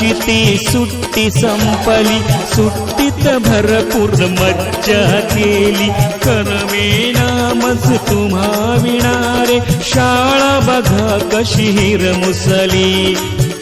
ती सुट्टी संपली सुट्टीत भरपूर मज्जा मज तुम्हा विणारे शाळा बघा कशी हिर मुसली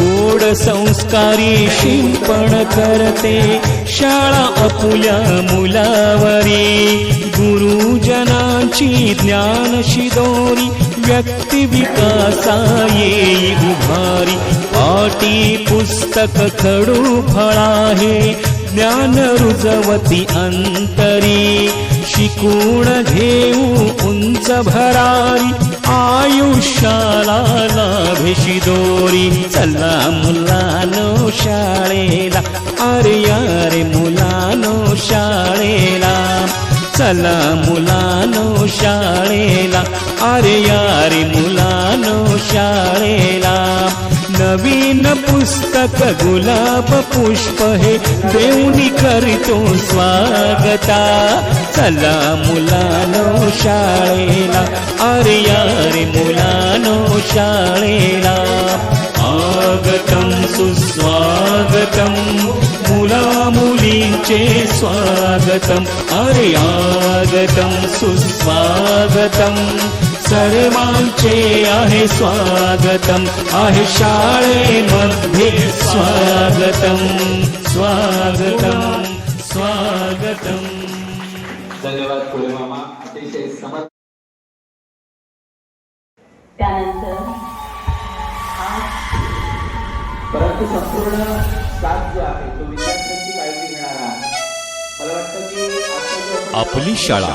गोड संस्कारी शिंपण करते. शाळा अपुल्या मुलावरी. गुरुजनांची ज्ञान शिदोरी. व्यक्ती विकासा येई उभारी. पाटी पुस्तक खडू फळाहे. ज्ञान रुजवती अंतरी. शिकून घेऊ उंच भरारी? आयुष्याला लाभेशी दोरी. चला मुलानो शाळेला. अरे यारे मुलानो शाळेला. चला मुलानो शाळेला. अरे यारे मुलानो शाळेला. नवीन पुस्तक गुलाब पुष्प हे देऊनी करीतो स्वागता. चला मुलानो अरे यारे मुलानो शाळेला. आगतम सुस्वागतम मुला मुलींचे स्वागतम. अरे आगतम सुस्वागतम सर्वांचे आहे स्वागतम आहे शाळेमध्ये स्वागतम स्वागतम स्वागतम. धन्यवाद फुले मामा. अतिशय समर्थ त्यानंतर परंतु संपूर्ण स्टाफ जो आहे तो विद्यार्थ्यांची काळजी घेणारा. मला वाटतं की आपली शाळा.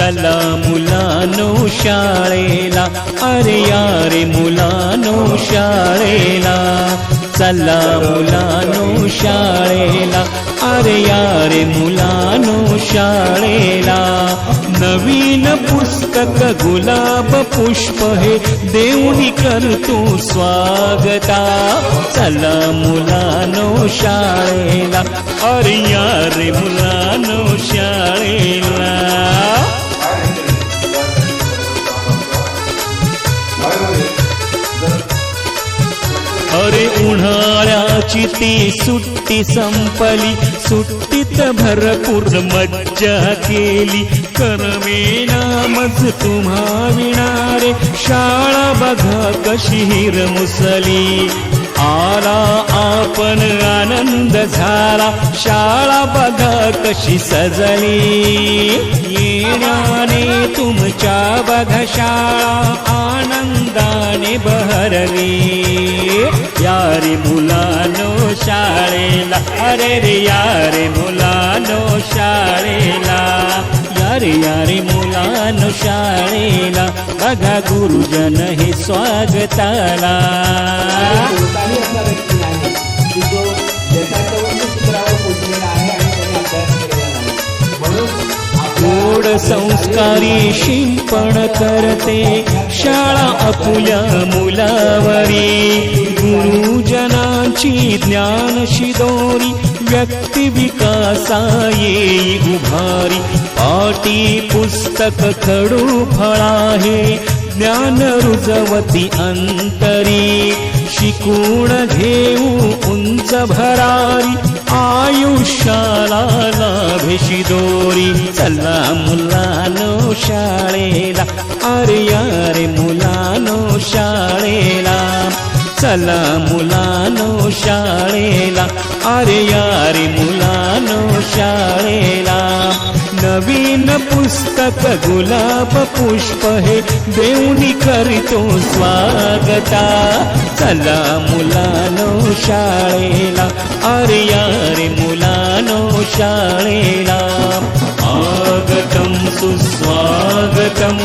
चला मुलानो शाळेला. अरे यारे मुलानो शाळेला. चला मुलानो शाळेला. अरे यारे मुलानो शाळेला. नवीन पुस्तक गुलाब पुष्प हे देऊनी करतो स्वागता. चला मुलानो शाळेला. अरे यारे मुला उन्हाळ्याची ती सुट्टी संपली. सुट्टीत भरपूर मज्जा केली. करमेना मज तुम्हा विणारे. शाळा बघा कशी हिर मुसली. आला आपण आनंद झाला. शाळा बघा कशी सजली. येण्याने तुमच्या बघा शाळा आनंदाने बहरली. यारी मुला शाळेला. अरे रे यारे मुलानो शाळेला. यारे यारे मुलानो शाळेला. बघा गुरुजन हे स्वागताला. गोड संस्कारी शिंपण करते. शाळा आपुल्या मुलावरी. गुरुजनांची ज्ञान शिदोरी. व्यक्ती विकासा येई उभारी. पाटी पुस्तक कडू फळाहे ज्ञान रुजवती अंतरी. शिकून घेऊ उंच भरारी आयुष्याला लाभेशी दोरी. चला मुलानो शाळेला अरे अरे मुलानो शाळेला. चला मुलानो शाळेला अरे यारे मुलानो शाळेला. नवीन पुस्तक गुलाब पुष्प हे देऊनी करतो स्वागता. चला मुलानो शाळेला अरे यारे मुलानो शाळेला. आगतम सुस्वागतम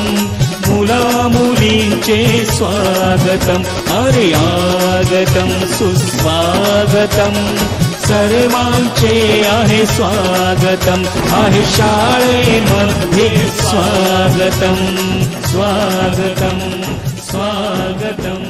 मुला मुलींचे स्वागतम. अरे आगतम सुस्वागतम. सर्वांचे आहे स्वागतम. आहे शाळेमध्ये स्वागतम. स्वागतम. स्वागतम.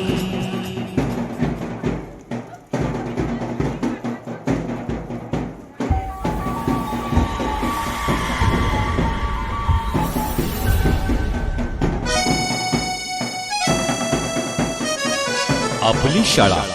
आपली शाळा.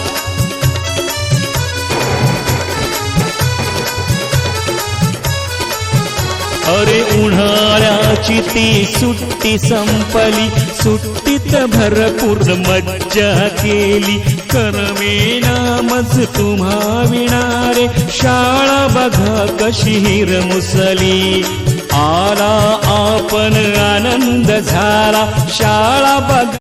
उन्हाळ्याची ती सुट्टी संपली. सुट्टीत भरपूर मज्जा केली. करमेना मज तुम्हा विणारे. शाळा बघा कशी हिर मुसली आला आपण आनंद झाला. शाळा बघा